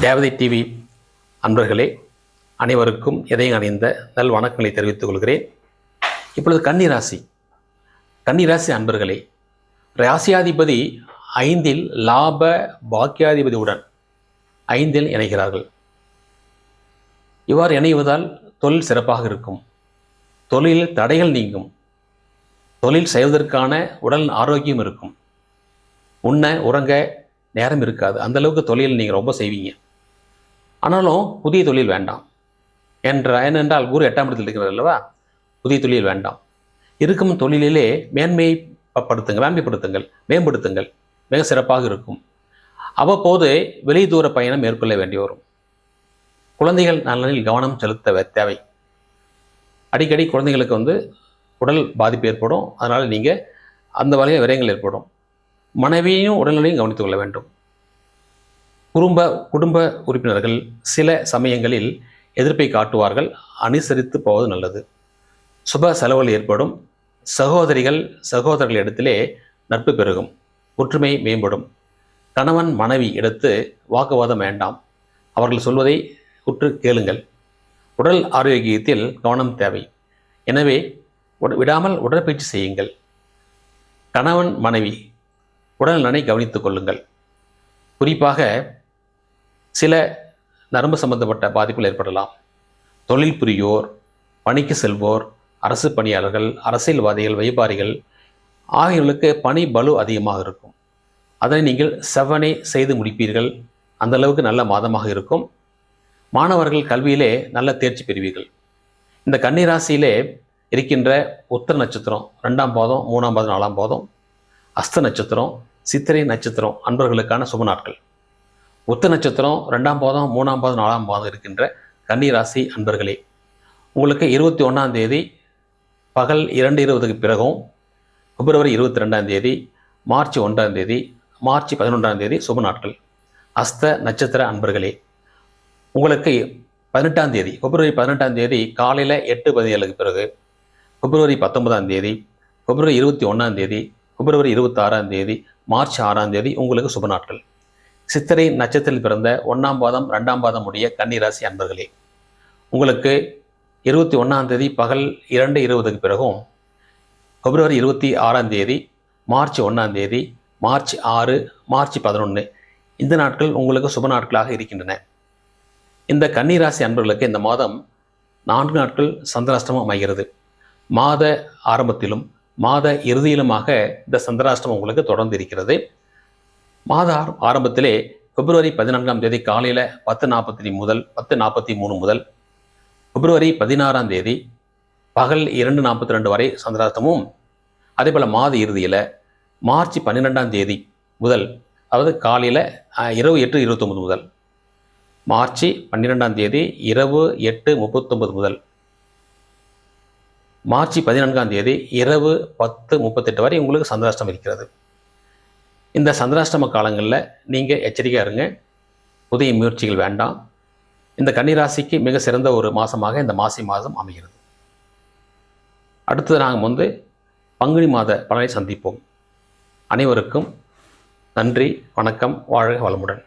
தேவதை டிவி அன்பர்களே அனைவருக்கும் எதையும் அணிந்த நல் வணக்கங்களை தெரிவித்துக் கொள்கிறேன். இப்பொழுது கன்னிராசி. கன்னிராசி அன்பர்களே ராசியாதிபதி ஐந்தில் லாப பாக்கியாதிபதியுடன் ஐந்தில் இணைகிறார்கள். இவ்வாறு இணைவதால் தொழில் சிறப்பாக இருக்கும். தொழிலில் தடைகள் நீங்கும். தொழில் செய்வதற்கான உடல் ஆரோக்கியம் இருக்கும். உண்ண உறங்க நேரம் இருக்காது. அந்தளவுக்கு தொழில் நீங்கள் ரொம்ப செய்வீங்க. ஆனாலும் புதிய தொழில் வேண்டாம். என்ற ஏனென்றால் குரு எட்டாம் இடத்தில் இருக்கிறது அல்லவா? புதிய தொழில் வேண்டாம். இருக்கும் தொழிலிலே மேன்மையை படுத்துங்கள் மேன்மைப்படுத்துங்கள் மேம்படுத்துங்கள். மிக சிறப்பாக இருக்கும். அவ்வப்போது வெளி தூர பயணம் மேற்கொள்ள வேண்டி வரும். குழந்தைகள் நலனில் கவனம் செலுத்த தேவை. அடிக்கடி குழந்தைகளுக்கு வந்து உடல் பாதிப்பு ஏற்படும். அதனால் நீங்கள் அந்த வகையில் விரயங்கள் ஏற்படும். மனைவியையும் உடல்நிலையும் கவனித்துக் கொள்ள வேண்டும். குடும்ப குடும்ப உறுப்பினர்கள் சில சமயங்களில் எதிர்ப்பை காட்டுவார்கள் அனுசரித்து போவது நல்லது. சுப செலவுகள் ஏற்படும். சகோதரிகள் சகோதரர்கள் இடத்திலே நட்பு பெருகும் ஒற்றுமை மேம்படும். கணவன் மனைவி எடுத்து வாக்குவாதம் வேண்டாம். அவர்கள் சொல்வதை உற்று கேளுங்கள். உடல் ஆரோக்கியத்தில் கவனம் தேவை. எனவே உட- விடாமல் உடற்பயிற்சி செய்யுங்கள். கணவன் மனைவி உடல் நலனை கவனித்துக் கொள்ளுங்கள். குறிப்பாக சில நரம்பு சம்பந்தப்பட்ட பாதிப்புகள் ஏற்படலாம். தொழில் புரியோர் பணிக்கு செல்வோர் அரசு பணியாளர்கள் அரசியல்வாதிகள் வியாபாரிகள் ஆகியவர்களுக்கு பணி பலு அதிகமாக இருக்கும். அதனை நீங்கள் செவ்வனே செய்து முடிப்பீர்கள். அந்த அளவுக்கு நல்ல மாதமாக இருக்கும். மாணவர்கள் கல்வியிலே நல்ல தேர்ச்சி பெறுவீர்கள். இந்த கன்னிராசியிலே இருக்கின்ற உத்தர நட்சத்திரம் ரெண்டாம் பாதம் மூணாம் பாதம் நாலாம் பாதம் அஸ்த நட்சத்திரம் சித்திரை நட்சத்திரம் அன்பர்களுக்கான சுப நாட்கள். உத்த நட்சத்திரம் ரெண்டாம் பாதம் மூணாம் பாதம் நாலாம் பாதம் இருக்கின்ற கன்னிராசி அன்பர்களே உங்களுக்கு இருபத்தி ஒன்றாம் தேதி பகல் இரண்டு இருபதுக்கு பிறகும் பிப்ரவரி இருபத்தி ரெண்டாம் தேதி மார்ச் ஒன்றாம் தேதி மார்ச் பதினொன்றாம் தேதி சுப நாட்கள். அஸ்த நட்சத்திர அன்பர்களே உங்களுக்கு பதினெட்டாம் தேதி பிப்ரவரி பதினெட்டாம் தேதி காலையில் எட்டு பதினேழுக்கு பிறகு பிப்ரவரி பத்தொன்பதாம் தேதி பிப்ரவரி இருபத்தி ஒன்றாம் தேதி பிப்ரவரி இருபத்தாறாம் தேதி மார்ச் ஆறாம் தேதி உங்களுக்கு சுப நாட்கள். சித்திரை நட்சத்திரத்தில் பிறந்த ஒன்றாம் பாதம் ரெண்டாம் பாதம் உடைய கன்னிராசி அன்பர்களே உங்களுக்கு இருபத்தி ஒன்றாம் தேதி பகல் இரண்டு இருபதுக்கு பிறகும் பிப்ரவரி இருபத்தி ஆறாம் தேதி மார்ச் ஒன்றாம் தேதி மார்ச் ஆறு மார்ச் பதினொன்று இந்த நாட்கள் உங்களுக்கு சுப நாட்களாக இருக்கின்றன. இந்த கன்னிராசி அன்பர்களுக்கு இந்த மாதம் நான்கு நாட்கள் சந்திராஷ்டமம் அமைகிறது. மாத ஆரம்பத்திலும் மாத இறுதியிலுமாக இந்த சந்திராஷ்டமம் உங்களுக்கு தொடர்ந்து இருக்கிறது. மாத ஆரம்பத்திலே பிப்ரவரி பதினான்காம் தேதி காலையில் பத்து நாற்பத்தி முதல் பத்து நாற்பத்தி மூணு முதல் பிப்ரவரி பதினாறாம் தேதி பகல் இரண்டு நாற்பத்தி ரெண்டு வரை சந்திராஷ்டமும். அதே போல் மாத இறுதியில் மார்ச் பன்னிரெண்டாம் தேதி முதல் அதாவது காலையில் இரவு எட்டு இருபத்தொம்பது முதல் மார்ச் பன்னிரெண்டாம் தேதி இரவு எட்டு முப்பத்தொம்பது முதல் மார்ச் பதினான்காம் தேதி இரவு பத்து முப்பத்தெட்டு வரை உங்களுக்கு சந்திராஷ்டம் இருக்கிறது. இந்த சந்திராஷ்டம காலங்களில் நீங்கள் எச்சரிக்கையாக இருங்க. புதிய முயற்சிகள் வேண்டாம். இந்த கன்னிராசிக்கு மிக சிறந்த ஒரு மாதமாக இந்த மாசி மாதம் அமைகிறது. அடுத்தது நாங்கள் வந்து பங்குனி மாத பலனை சந்திப்போம். அனைவருக்கும் நன்றி வணக்கம் வாழ்க வளமுடன்.